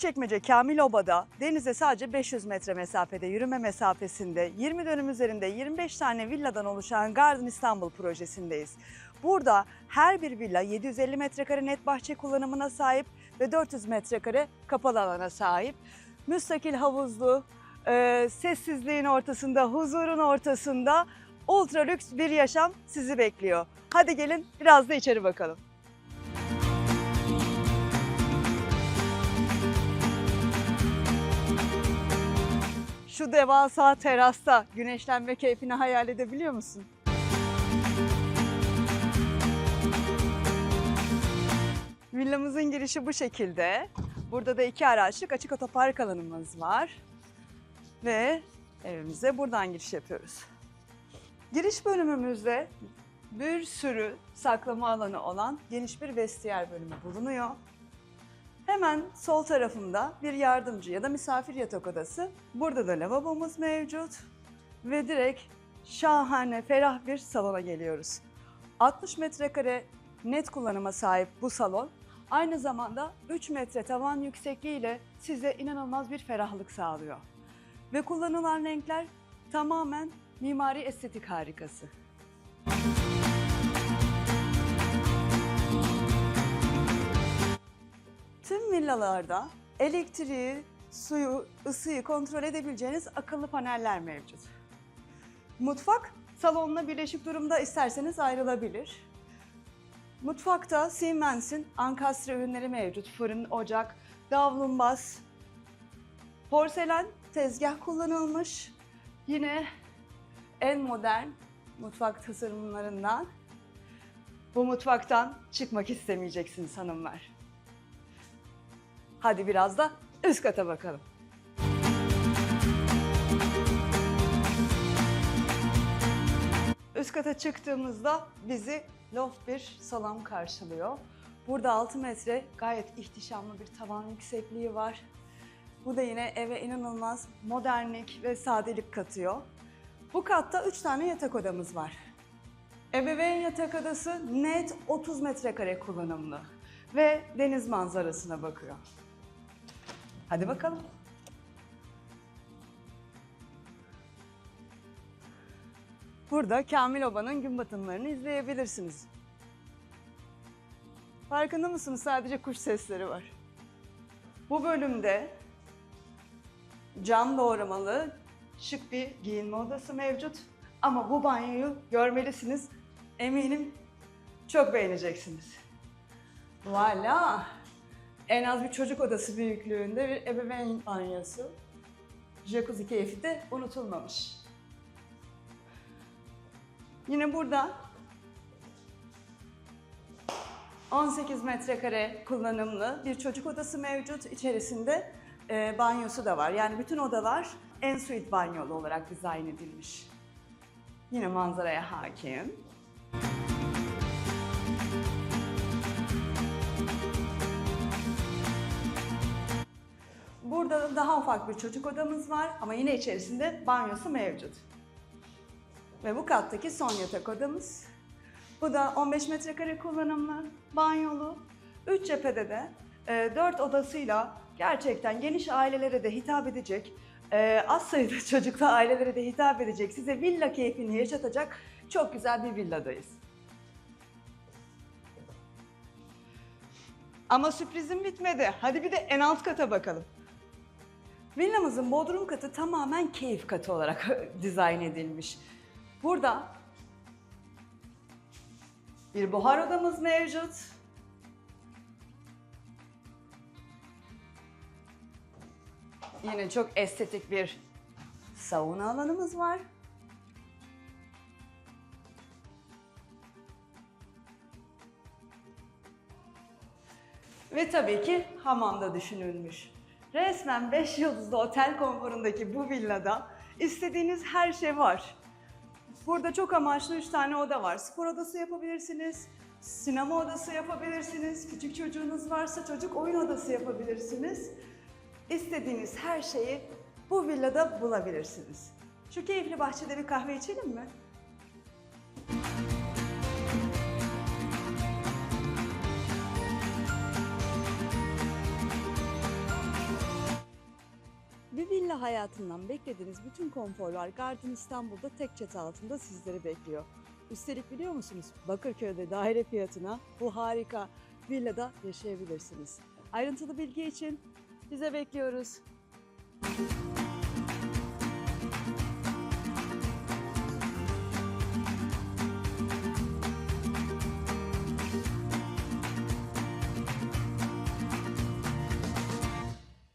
Küçükçekmece Kamiloba'da denize sadece 500 metre mesafede yürüme mesafesinde 20 dönüm üzerinde 25 tane villadan oluşan Garden İstanbul projesindeyiz. Burada her bir villa 750 metrekare net bahçe kullanımına sahip ve 400 metrekare kapalı alana sahip. Müstakil havuzlu, e, sessizliğin ortasında, huzurun ortasında ultra lüks bir yaşam sizi bekliyor. Hadi gelin biraz da içeri bakalım. Şu devasa terasta güneşlenme keyfini hayal edebiliyor musun? Villamızın girişi bu şekilde. Burada da iki araçlık açık otopark alanımız var. Ve evimize buradan giriş yapıyoruz. Giriş bölümümüzde bir sürü saklama alanı olan geniş bir vestiyer bölümü bulunuyor. Hemen sol tarafında bir yardımcı ya da misafir yatak odası. Burada da lavabomuz mevcut. Ve direkt şahane, ferah bir salona geliyoruz. 60 metrekare net kullanıma sahip bu salon aynı zamanda 3 metre tavan yüksekliğiyle size inanılmaz bir ferahlık sağlıyor. Ve kullanılan renkler tamamen mimari estetik harikası. Tüm villalarda elektriği, suyu, ısıyı kontrol edebileceğiniz akıllı paneller mevcut. Mutfak salonla birleşik durumda isterseniz ayrılabilir. Mutfakta Siemens'in ankastre ürünleri mevcut. Fırın, ocak, davlumbaz, porselen tezgah kullanılmış. Yine en modern mutfak tasarımlarından bu mutfaktan çıkmak istemeyeceksiniz hanımlar. Hadi biraz da üst kata bakalım. Üst kata çıktığımızda bizi loft bir salon karşılıyor. Burada 6 metre gayet ihtişamlı bir tavan yüksekliği var. Bu da yine eve inanılmaz modernlik ve sadelik katıyor. Bu katta 3 tane yatak odamız var. Ebeveyn yatak odası net 30 metrekare kullanımlı ve deniz manzarasına bakıyor. Hadi bakalım. Burada Kamil Oba'nın gün batımlarını izleyebilirsiniz. Farkında mısınız? Sadece kuş sesleri var. Bu bölümde cam doğramalı şık bir giyinme odası mevcut. Ama bu banyoyu görmelisiniz. Eminim çok beğeneceksiniz. Voila! En az bir çocuk odası büyüklüğünde bir ebeveyn banyosu. Jacuzzi keyfi de unutulmamış. Yine burada 18 metrekare kullanımlı bir çocuk odası mevcut. İçerisinde e, banyosu da var. Yani bütün odalar en suite banyolu olarak dizayn edilmiş. Yine manzaraya hakim. Burada da daha ufak bir çocuk odamız var ama yine içerisinde banyosu mevcut. Ve bu kattaki son yatak odamız. Bu da 15 metrekare kullanımlı, banyolu. Üç cephede de e, 4 odasıyla gerçekten geniş ailelere de hitap edecek, e, az sayıda çocuklu ailelere de hitap edecek, size villa keyfini yaşatacak çok güzel bir villadayız. Ama sürprizim bitmedi. Hadi bir de en alt kata bakalım. Villamızın bodrum katı tamamen keyif katı olarak dizayn edilmiş. Burada bir buhar odamız mevcut. Yine çok estetik bir sauna alanımız var. Ve tabii ki hamamda düşünülmüş. Resmen 5 yıldızlı otel konforundaki bu villada istediğiniz her şey var. Burada çok amaçlı 3 tane oda var. Spor odası yapabilirsiniz, sinema odası yapabilirsiniz, küçük çocuğunuz varsa çocuk oyun odası yapabilirsiniz. İstediğiniz her şeyi bu villada bulabilirsiniz. Şu keyifli bahçede bir kahve içelim mi? Hayatından beklediğiniz bütün konforlar Garden İstanbul'da tek çatı altında sizleri bekliyor. Üstelik biliyor musunuz Bakırköy'de daire fiyatına bu harika villada yaşayabilirsiniz. Ayrıntılı bilgi için bize bekliyoruz.